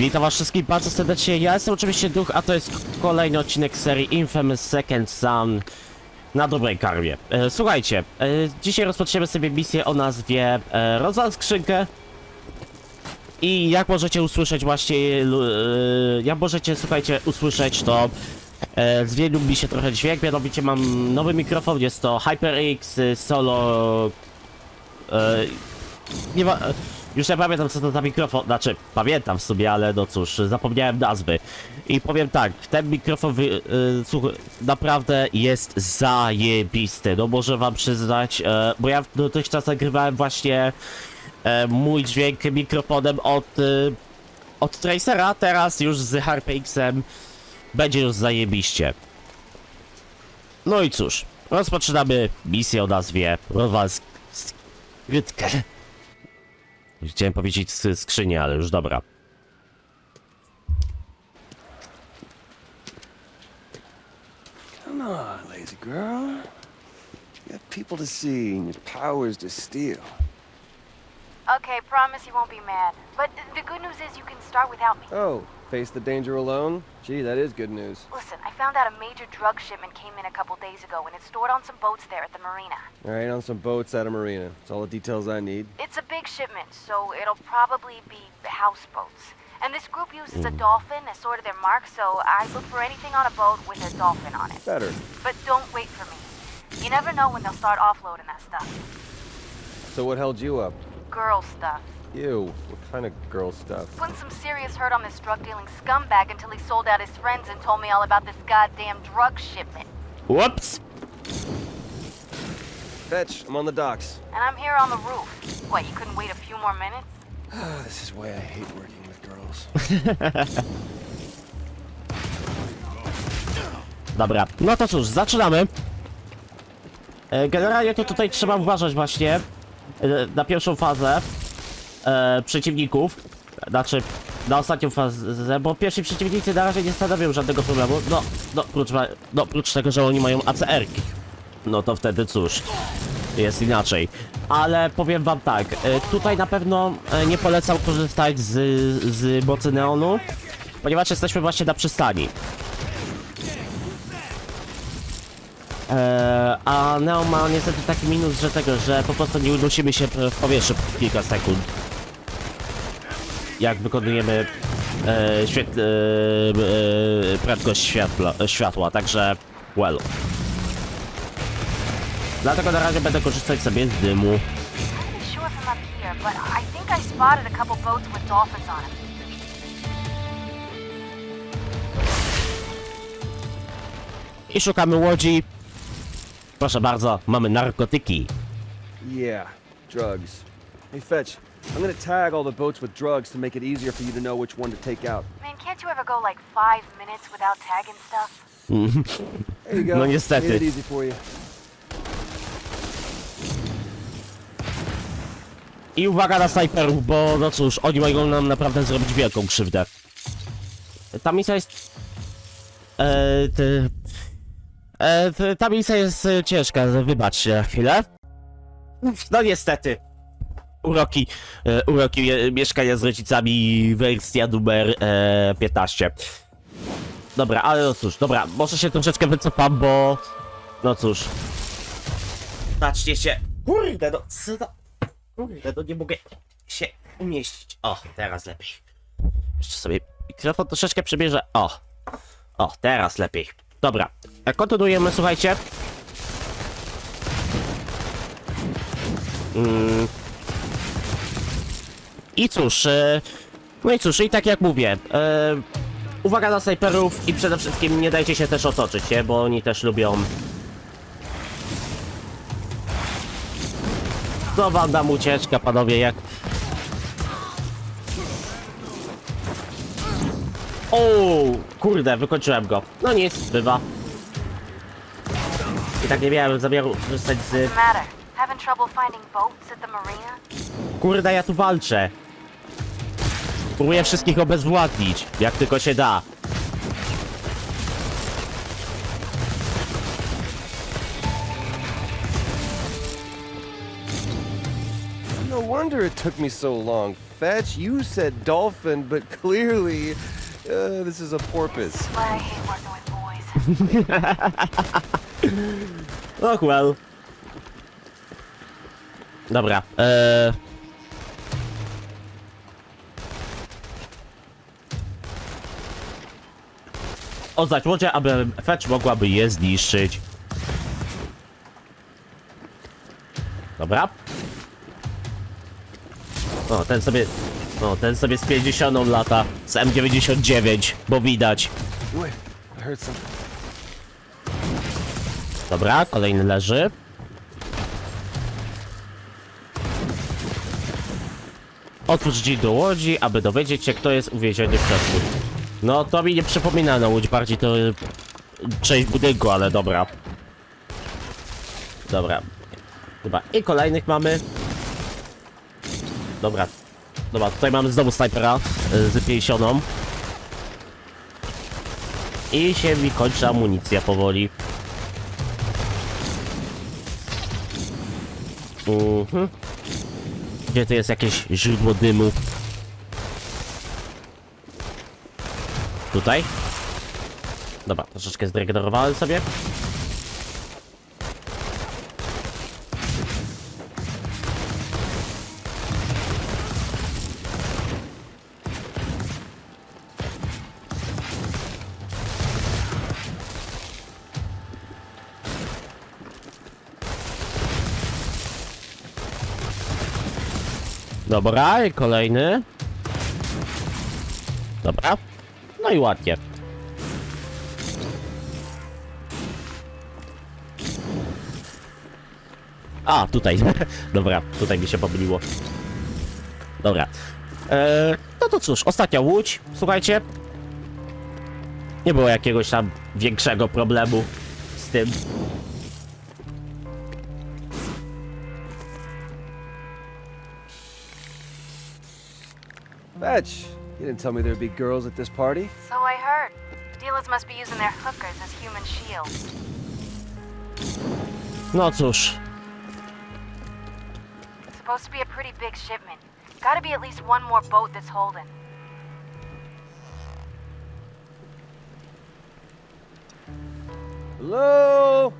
Witam was wszystkich bardzo serdecznie, ja jestem oczywiście Duch, a to jest kolejny odcinek serii Infamous Second Son na dobrej karmie. E, słuchajcie, e, dzisiaj rozpoczniemy sobie misję o nazwie e, Rozwal skrzynkę i jak możecie usłyszeć właśnie, e, jak możecie, słuchajcie, usłyszeć to e, zmienił mi się trochę dźwięk, mianowicie mam nowy mikrofon, jest to HyperX y, Solo e, nie ma... Już nie pamiętam co to za mikrofon, znaczy pamiętam w sobie, ale no cóż, zapomniałem nazwy. I powiem tak, ten mikrofon wy, y, słuch, naprawdę jest zajebisty, no muszę wam przyznać, e, bo ja dotychczas nagrywałem właśnie e, mój dźwięk mikrofonem od, y, od Tracera, teraz już z HarpXem będzie już zajebiście. No i cóż, rozpoczynamy misję o nazwie Rowalsk... Skrytkę. Chciałem powiedzieć sk- skrzynię, ale już dobra. Come on, lazy girl. You have people to see and your powers to steal. Okay, promise you won't be mad. But th- the good news is you can start without me. Oh, face the danger alone? Gee, that is good news. Listen, I found out a major drug shipment came in a couple days ago and it's stored on some boats there at the marina. All right, on some boats at a marina. That's all the details I need. It's a big shipment, so it'll probably be houseboats. And this group uses a mm. dolphin as sort of their mark, so I look for anything on a boat with a dolphin on it. Better. But don't wait for me. You never know when they'll start offloading that stuff. So what held you up? Girl stuff. You. What kind of girl stuff? Putting some serious hurt on this drug dealing scumbag until he sold out his friends and told me all about this goddamn drug shipment. Whoops! Fetch, I'm on the docks. And I'm here on the roof. What, you couldn't wait a few more minutes? This is why I hate working with girls. Dobra, no to cóż, zaczynamy. E, Generalnie to tutaj trzeba uważać właśnie e, na pierwszą fazę e, przeciwników. Znaczy, na ostatnią fazę, bo pierwsi przeciwnicy na razie nie stanowią żadnego problemu. No, no, prócz, no, prócz tego, że oni mają ACR-ki. No to wtedy cóż, jest inaczej. Ale powiem wam tak, e, tutaj na pewno e, nie polecam korzystać z, z mocy neonu, ponieważ jesteśmy właśnie na przystani. Eee, a Neo ma niestety taki minus, że tego, że po prostu nie unosimy się w powietrzu w kilka sekund. Jak wykonujemy e, e, e, prędkość światła, światła, także well. Dlatego na razie będę korzystać sobie z dymu. I szukamy łodzi. Proszę bardzo, mamy narkotyki. Yeah, drugs. Hey, Fetch, I'm gonna tag all the boats with drugs to make it easier for you to know which one to take out. Man, can't you ever go like five minutes without tagging stuff? There you go. No niestety. Made it easy for you. I uwaga na snajperów, bo no cóż, oni mogą nam naprawdę zrobić wielką krzywdę. Ta misja jest... E, ty, e, ty, ta misja jest e, ciężka, wybaczcie na chwilę. No niestety. Uroki, e, uroki e, mieszkania z rodzicami, wersja numer e, 15. Dobra, ale no cóż, dobra, może się troszeczkę wycofam, bo... No cóż. Patrzcie się. Kurde, no. Kurde, no nie mogę się umieścić. O, teraz lepiej. Jeszcze sobie mikrofon troszeczkę przybierze. O, o, teraz lepiej. Dobra, e, kontynuujemy, słuchajcie. Mm. I cóż, e, no i cóż, i tak jak mówię, e, uwaga na snajperów i przede wszystkim nie dajcie się też otoczyć, bo oni też lubią To wam dam ucieczka, panowie, jak... O, kurde, wykończyłem go. No nic, bywa. I tak nie miałem zamiaru korzystać z... Kurde, ja tu walczę. Próbuję wszystkich obezwładnić, jak tylko się da. No wonder it took me so long. Fetch, you said dolphin, but clearly uh, this is a porpoise. Why I hate working with boys. Och well. Dobra, eee... Oddać łodzie, aby Fetch mogłaby je zniszczyć. Dobra. O, ten sobie... O, ten sobie z 50 lata. Z M99, bo widać. Dobra, kolejny leży. Otwórz drzwi do łodzi, aby dowiedzieć się, kto jest uwięziony w środku. No, to mi nie przypomina na łódź, bardziej to y, część budynku, ale dobra. Dobra. Chyba i kolejnych mamy. Dobra. Dobra, tutaj mamy znowu snajpera y, z 50. I się mi kończy amunicja powoli. Mhm. Gdzie tu jest jakieś źródło dymu? Tutaj? Dobra, troszeczkę zregenerowałem sobie. Dobra, i kolejny. Dobra. No i ładnie. A, tutaj. Dobra, tutaj mi się pomyliło. Dobra. Eee, no to cóż, ostatnia łódź. Słuchajcie. Nie było jakiegoś tam większego problemu z tym. Fetch, you didn't tell me there'd be girls at this party. So I heard. Dealers must be using their hookers as human shields. No cóż. It's supposed to be a pretty big shipment. Gotta be at least one more boat that's holding. Hello?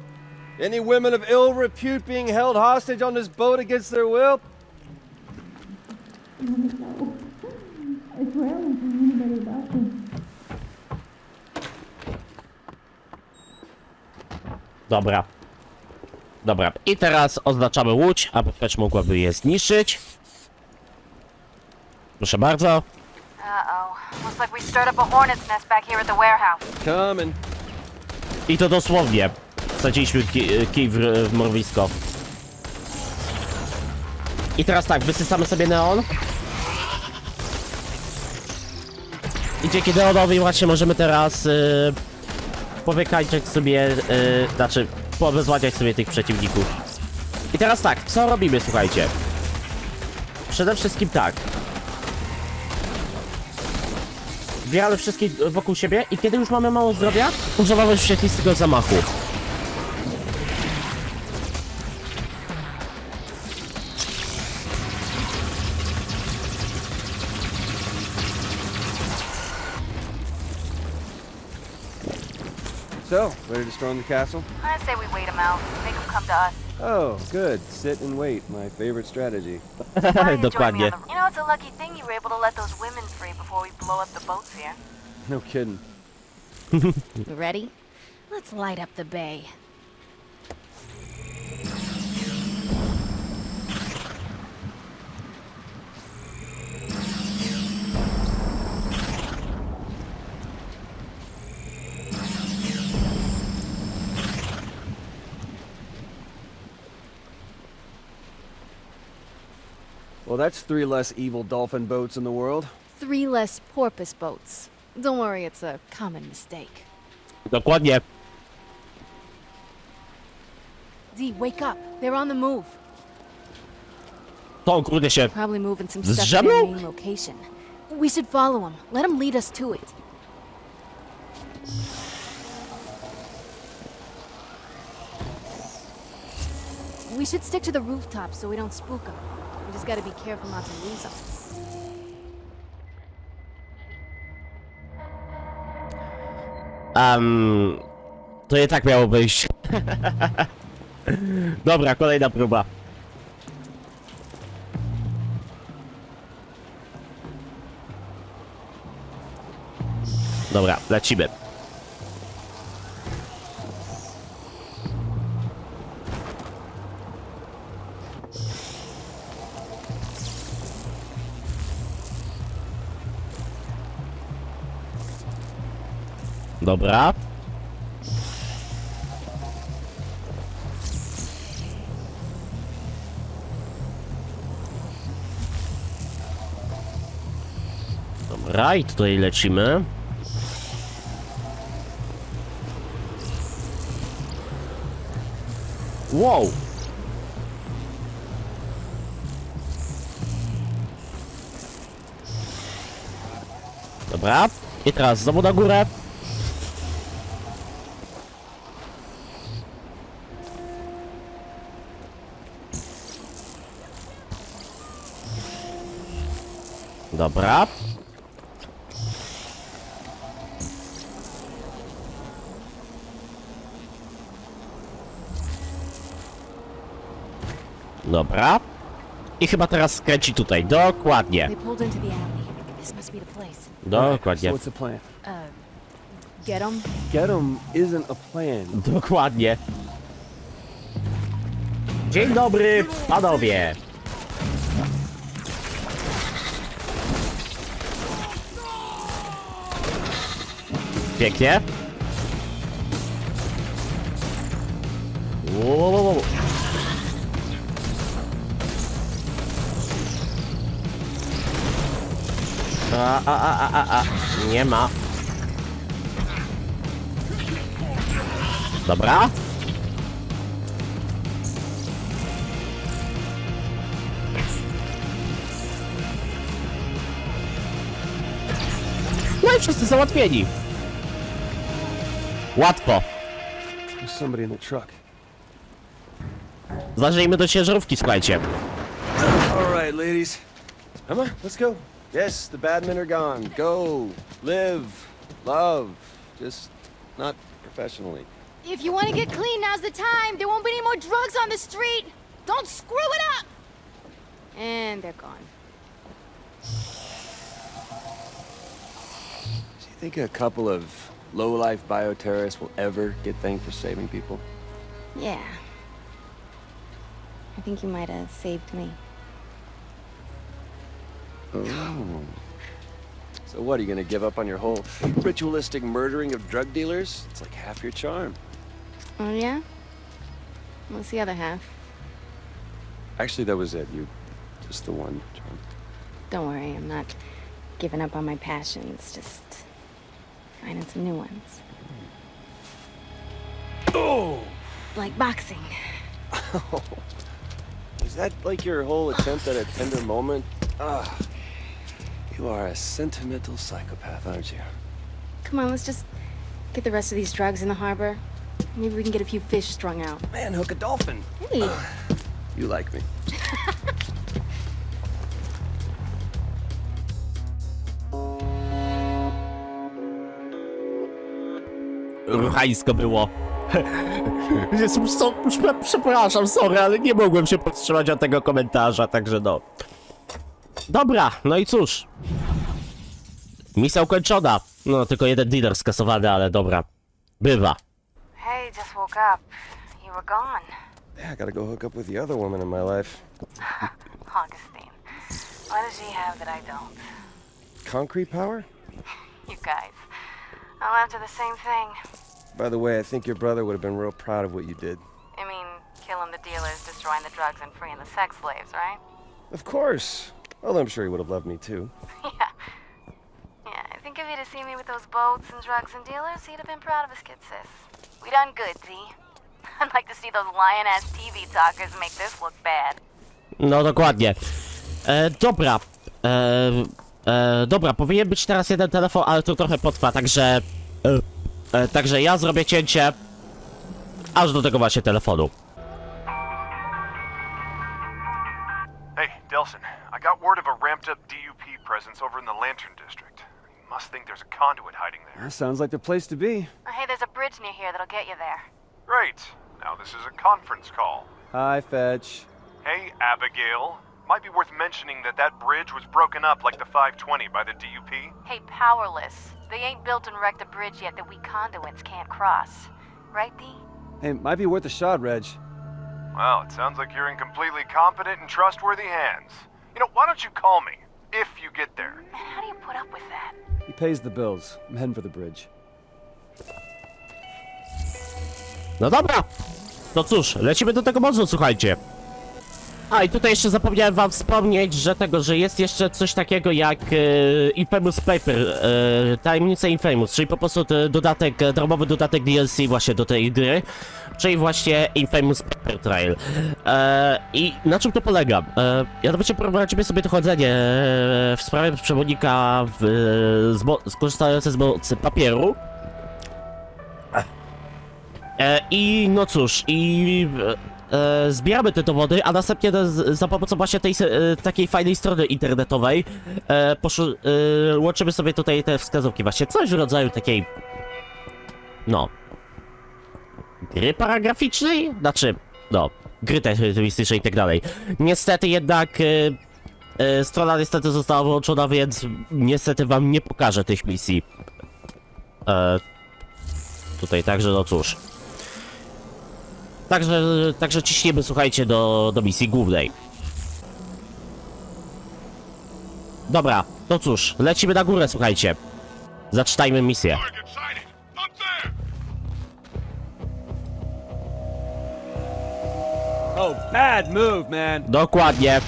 Any women of ill repute being held hostage on this boat against their will? Dobra. Dobra. I teraz oznaczamy łódź, aby Fetch mogłaby je zniszczyć. Proszę bardzo. Uh-oh. Looks like we stirred up a hornet's nest back here at the warehouse. Coming. I to dosłownie. Wsadziliśmy ki- kij w, w mrowisko. I teraz tak, wysysamy sobie neon. I dzięki neonowi właśnie możemy teraz yy, powykańczać sobie, yy, znaczy pobezładziać sobie tych przeciwników. I teraz tak, co robimy, słuchajcie? Przede wszystkim tak. Zbieramy wszystkich wokół siebie i kiedy już mamy mało zdrowia, używamy świetlistego zamachu. So, ready to storm the castle? I say we wait them out. Make them come to us. Oh, good. Sit and wait. My favorite strategy. Why don't you Dokładnie. the- You know, it's a lucky thing you were able to let those women free before we blow up the boats here. No kidding. You ready? Let's light up the bay. That's three less evil dolphin boats in the world. Three less porpoise boats. Don't worry, it's a common mistake. Dokładnie. D, wake up. They're on the move. To kurde się. Probably moving some Z stuff to their żabą? main location. We should follow them. Let them lead us to it. We should stick to the rooftop so we don't spook them. We just gotta be careful not to lose them. Um, to nie tak miało być. Dobra, kolejna próba. Dobra, lecimy. Dobra. Dobra, i tutaj lecimy. Wow! Dobra, i teraz znowu na górę. Dobra. Dobra. I chyba teraz skręci tutaj. Dokładnie. They pulled into the alley. This must be the place. Dokładnie. So what's the plan? Uh, get them? Get 'em isn't a plan. Dokładnie. Dzień dobry, panowie. Pięknie. Wow. A, a, a, a, a, a. Nie ma. Dobra. No i wszyscy załatwieni. Łatwo. There's somebody in the truck. Zważajmy do ciężarówki, słuchajcie. All right, ladies. Come on, let's go. Yes, the bad men are gone. Go, live, love. Just not professionally. If you want to get clean, now's the time. There won't be any more drugs on the street. Don't screw it up. And they're gone. Do you think a couple of low-life bioterrorists will ever get thanked for saving people? Yeah. I think you might have saved me. Oh. So what, are you gonna give up on your whole ritualistic murdering of drug dealers? It's like half your charm. Oh, yeah? What's the other half? Actually, that was it. You, just the one charm. Don't worry, I'm not giving up on my passions, just finding some new ones. Oh! Like boxing. Is that like your whole attempt at a tender moment? Ah, you are a sentimental psychopath, aren't you? Come on, let's just get the rest of these drugs in the harbor. Maybe we can get a few fish strung out. Man, hook a dolphin. Hey, You like me. Ruchańsko było. Jezu, so, prze- Przepraszam, sorry, ale nie mogłem się powstrzymać od tego komentarza, także no. Dobra, no i cóż. Misja ukończona. No, tylko jeden dealer skasowany, ale dobra. Bywa. Hey, just woke up. You were gone. Yeah, I gotta go hook up with the other woman in my life. Augustine. What does she have that I don't? Concrete power? You guys. I'm after the same thing. By the way, I think your brother would have been real proud of what you did. I mean, killing the dealers, destroying the drugs, and freeing the sex slaves, right? Of course. Well, I'm sure he would have loved me too. yeah. Yeah, I think if he'd have seen me with those boats and drugs and dealers, he'd have been proud of his kid, sis. We done good, Z. I'd like to see those lion-ass TV talkers make this look bad. No dokładnie. E, dobra. E, e, dobra, powinien być teraz jeden telefon, ale to trochę potrwa, także... E, e, także ja zrobię cięcie aż do tego właśnie telefonu. Hey, Delta Nelson, I got word of a ramped up DUP presence over in the Lantern District. You must think there's a conduit hiding there. That sounds like the place to be. Hey, there's a bridge near here that'll get you there. Great. Now this is a conference call. Hi, Fetch. Hey, Abigail. Might be worth mentioning that that bridge was broken up like the 520 by the DUP. Hey, Powerless. They ain't built and wrecked a bridge yet that we conduits can't cross. Right, Dee? Hey, might be worth a shot, Reg. Well, it sounds like you're in completely competent and trustworthy hands. You know, why don't you call me if you get there? Man, how do you put up with that? He pays the bills. I'm heading for the bridge. No dobra. No cóż, lecimy do tego mozu, słuchajcie. A i tutaj jeszcze zapomniałem wam wspomnieć, że tego, że jest jeszcze coś takiego jak e, Infamous Paper, e, tajemnica Infamous, czyli po prostu te dodatek, e, darmowy dodatek DLC właśnie do tej gry, czyli właśnie Infamous Paper Trail. E, I na czym to polega? E, mianowicie prowadzimy sobie dochodzenie e, w sprawie przewodnika w, z mo- skorzystające z mocy papieru, E, I no cóż, i e, e, zbieramy te dowody, a następnie na- z- za pomocą właśnie tej e, takiej fajnej strony internetowej e, poszu- e, łączymy sobie tutaj te wskazówki, właśnie coś w rodzaju takiej, no, gry paragraficznej? Znaczy, no, gry detektywistycznej i tak dalej. Niestety jednak e, e, strona niestety została wyłączona, więc niestety wam nie pokażę tych misji. E, tutaj także, no cóż. Także, także ciśniemy, słuchajcie, do, do misji głównej. Dobra, to cóż, lecimy na górę, słuchajcie. Zaczynajmy misję. Oh, bad move, man. Dokładnie.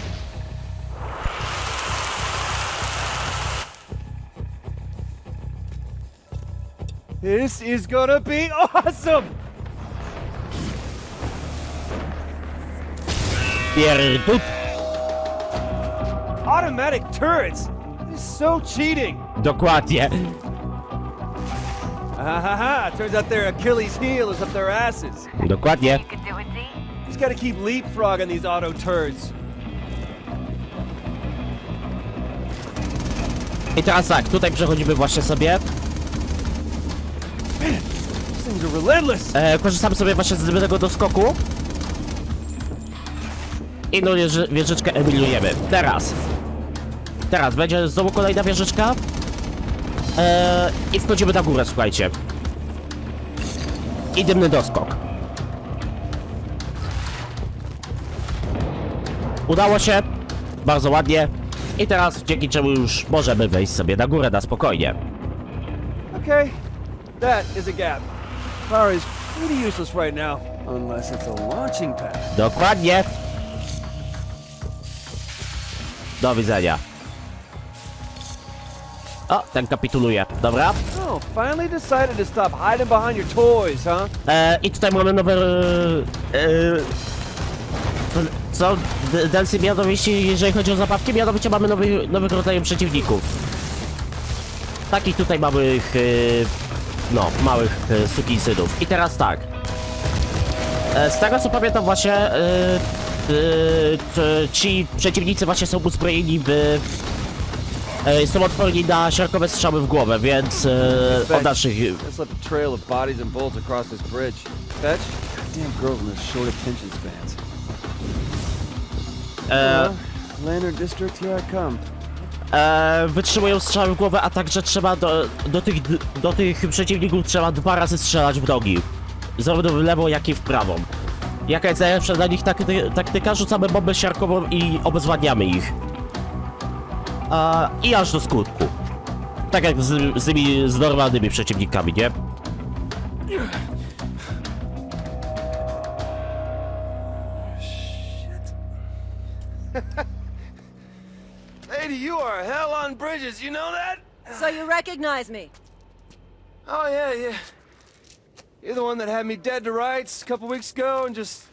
This is gonna be awesome. Pierdut. Automatic turrets. This is so cheating. Dokładnie. Ha ha ha. Turns out their Achilles heel is up their asses. Dokładnie. You could do it, Dee? Just gotta keep leapfrogging these auto turds. I teraz tak, tutaj przechodzimy właśnie sobie. These things are relentless. E, korzystamy sobie właśnie z zbytego doskoku. I no wieży, wieżyczkę emilujemy. Teraz. Teraz będzie znowu kolejna wieżyczka. E, I wchodzimy na górę, słuchajcie. I dymny doskok. Udało się. Bardzo ładnie. I teraz dzięki czemu już możemy wejść sobie na górę na spokojnie. Okay, that is a gap. Power is pretty useless right now, unless it's a launching pad. Dokładnie. Do widzenia. O, ten kapituluje. Dobra. Oh, finally decided to stop hiding behind your toys, huh? E, I tutaj mamy nowe... E, e, co? D- DLC mianowicie, jeżeli chodzi o zabawki, mianowicie mamy nowy, nowych rodzajów przeciwników. Takich tutaj małych... E, no, małych e, sukinsynów. I teraz tak. E, z tego co pamiętam właśnie... E, ci przeciwnicy właśnie są uzbrojeni w... E, są odporni na siarkowe strzały w głowę, więc e, od naszych e, e, wytrzymują strzały w głowę, a także trzeba do, do, tych, do tych przeciwników trzeba dwa razy strzelać w nogi. Zarówno w lewo, jak i w prawą. Jaka jest najlepsza dla nich takty, taktyka? Rzucamy bombę siarkową i obezwładniamy ich. A, I aż do skutku. Tak jak z, z, tymi, z normalnymi przeciwnikami, nie? Lady, you are hell on bridges, you know that? So you recognize me? Oh, yeah, yeah. You're the one that had me dead to rights a couple weeks ago and just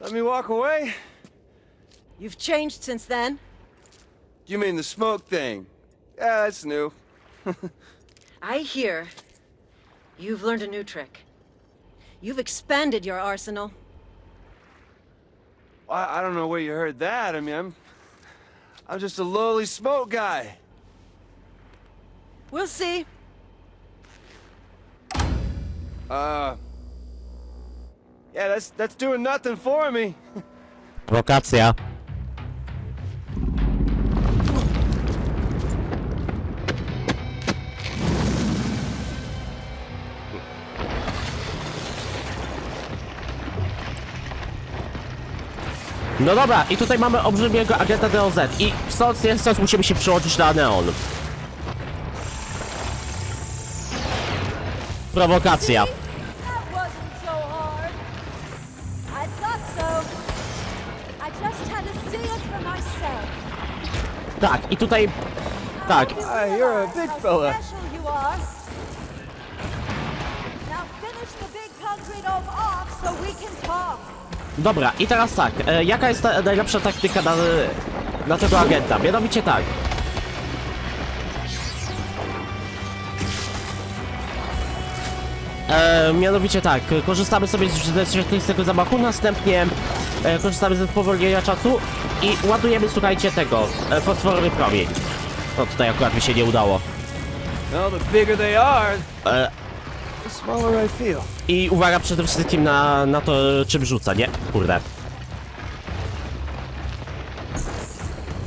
let me walk away? You've changed since then. You mean the smoke thing? Yeah, that's new. I hear you've learned a new trick. You've expanded your arsenal. I, I don't know where you heard that. I mean, I'm I'm just a lowly smoke guy. We'll see. Uh. Yeah, that's that's doing nothing for me. No dobra, i tutaj mamy olbrzymiego agenta DOZ i stąd nie stąd musimy się przyłączyć na Neon. Myself. Tak, i tutaj... Tak, you're a big fella. Dobra, i teraz tak, e, jaka jest ta najlepsza taktyka na, na tego agenta? Mianowicie tak. E, mianowicie tak, korzystamy sobie z ze świetlistego zamachu, następnie e, korzystamy ze spowolnienia czasu i ładujemy, słuchajcie, tego, e, fosforowy promień. No tutaj akurat mi się nie udało. Well, the bigger they are, E, the smaller I feel. I uwaga przede wszystkim na, na to, czym rzuca, nie? Kurde.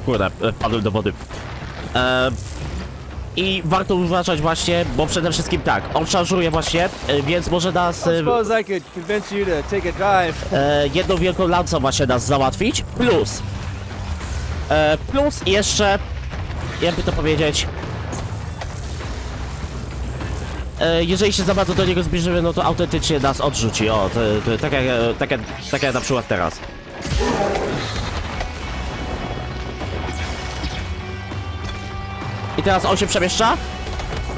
Kurde, e, wpadłem do wody. E, I warto uważać właśnie, bo przede wszystkim tak, on szarżuje właśnie, e, więc może nas e, suppose I could convince you to take a drive. e, jedną wielką lancą właśnie nas załatwić, plus e, plus jeszcze, jakby to powiedzieć, e, jeżeli się za bardzo do niego zbliżymy, no to autentycznie nas odrzuci, o, to, to, tak, jak, e, tak, jak, tak jak na przykład teraz. I teraz on się przemieszcza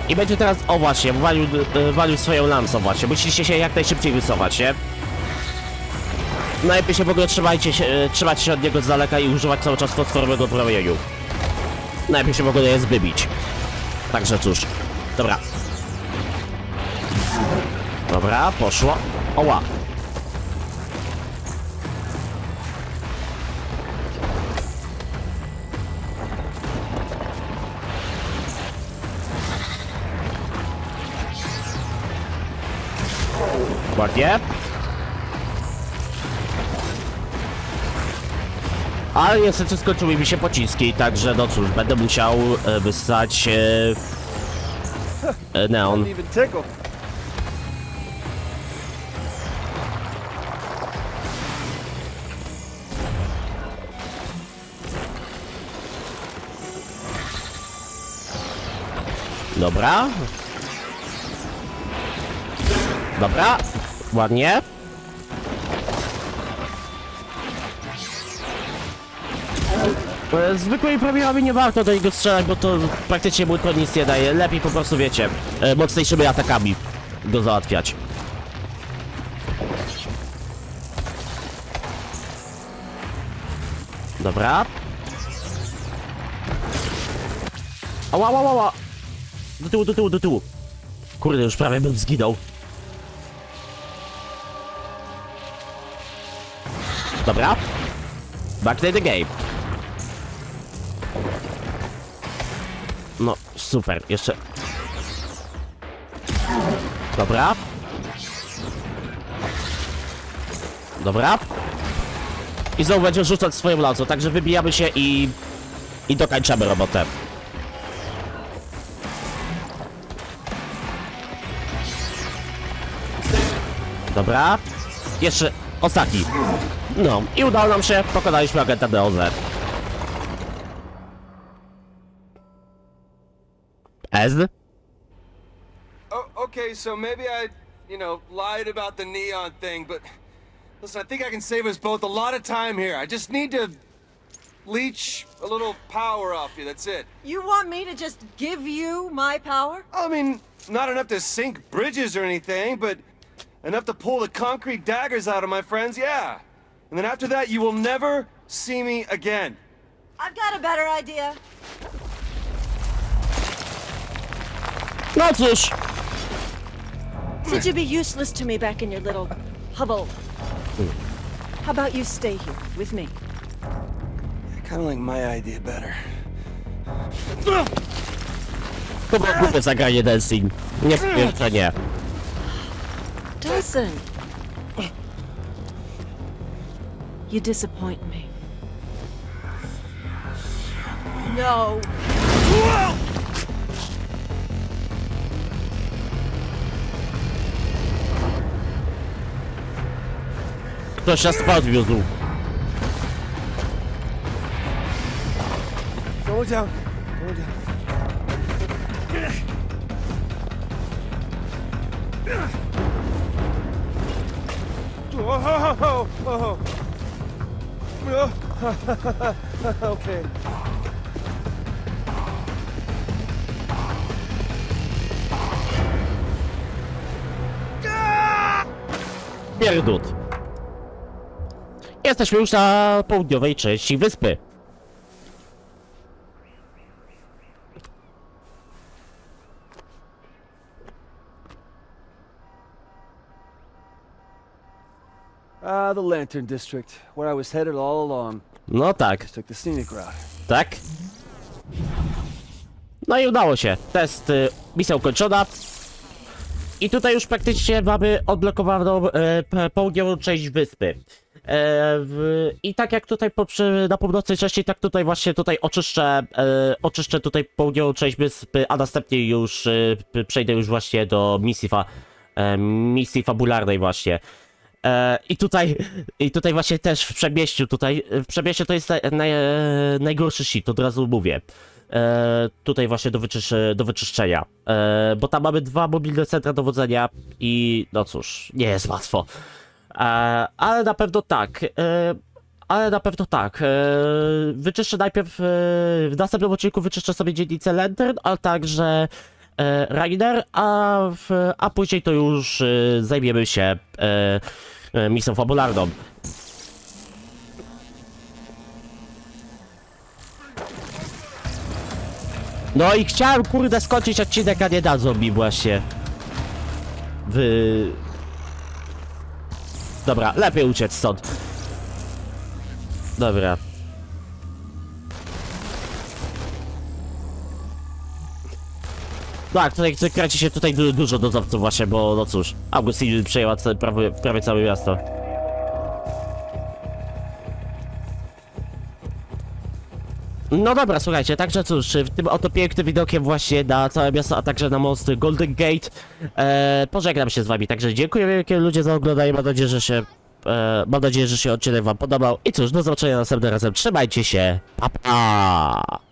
i będzie teraz, o właśnie, walił, e, walił swoją lancą właśnie, musieliście się jak najszybciej wycofać, nie? Najlepiej się w ogóle trzymajcie się, e, trzymać się od niego z daleka i używać cały czas fosforowego promieniu. Najlepiej się w ogóle jest wybić. Także cóż. Dobra. Dobra, poszło. Oła. Ładnie. Ale niestety skończyły mi się pociski, także no cóż, będę musiał e, wysłać e, e, neon. Dobra. Dobra. Ładnie. E, Zwykłymi prawidłami nie warto do niego strzelać, bo to praktycznie mu to nic nie daje. Lepiej po prostu, wiecie, e, mocniejszymi atakami go załatwiać. Dobra. Ała, ała, ała. Do tyłu, do tyłu, do tyłu. Kurde, już prawie bym zginął. Dobra. Back to the game. No, super, jeszcze... Dobra. Dobra. I znowu będzie rzucać swoją lancą, także wybijamy się i... I dokończamy robotę. Dobra. Jeszcze ostatni. No, i udało nam się, pokonaliśmy agenta DOZ. Ez? Oh, okay, so maybe I, you know, lied about the neon thing, but listen, I think I can save us both a lot of time here. I just need to leech a little power off you. That's it. You want me to just give you my power? I mean, not enough to sink bridges or anything, but enough to pull the concrete daggers out of my friends, yeah. And then after that, you will never see me again. I've got a better idea. No cóż, Since you'd be useless to me back in your little hovel, how about you stay here with me? I kind of like my idea better. To było głupie zagranie dancing. Nie, jeszcze nie. Dawson! You disappoint me. No! Ktoś nas podwiózł. Go down. Go down. okay. Pierdut. Jesteśmy już na południowej części wyspy. Lantern District, where I was headed all along. No tak, Just took the scenic route. tak. No i udało się. Test, y, misja ukończona. I tutaj już praktycznie mamy odblokowaną e, p- południową część wyspy. E, w, I tak jak tutaj po, przy, na północnej części, tak tutaj właśnie tutaj oczyszczę, e, oczyszczę tutaj południową część wyspy, a następnie już e, p- przejdę już właśnie do misji, fa, e, misji fabularnej właśnie. E, I tutaj, i tutaj właśnie też w Przemieściu, tutaj, w Przemieściu to jest naj, naj, najgorszy shit, od razu mówię. E, tutaj właśnie do, wyczysz, do wyczyszczenia. E, bo tam mamy dwa mobilne centra dowodzenia i no cóż, nie jest łatwo. E, ale na pewno tak. E, ale na pewno tak. E, wyczyszczę najpierw, e, w następnym odcinku wyczyszczę sobie dzielnicę Lantern, a także e, Rainer, a, w, a później to już e, zajmiemy się e, misją fabularną. No i chciałem kurde skończyć odcinek, a nie dadzą mi właśnie. Wy... Dobra, lepiej uciec stąd. Dobra. Tak, tutaj tutaj kręci się tutaj du dużo dozowców właśnie, bo no cóż, Augustin przejęła prawie, prawie całe miasto. No dobra, słuchajcie, także cóż, tym oto pięknym widokiem właśnie na całe miasto, a także na most Golden Gate e, pożegnam się z wami, także dziękuję wielkie ludzie za oglądanie, mam nadzieję, że się e, mam nadzieję, że się odcinek wam podobał i cóż, do zobaczenia następnym razem, trzymajcie się, pa pa!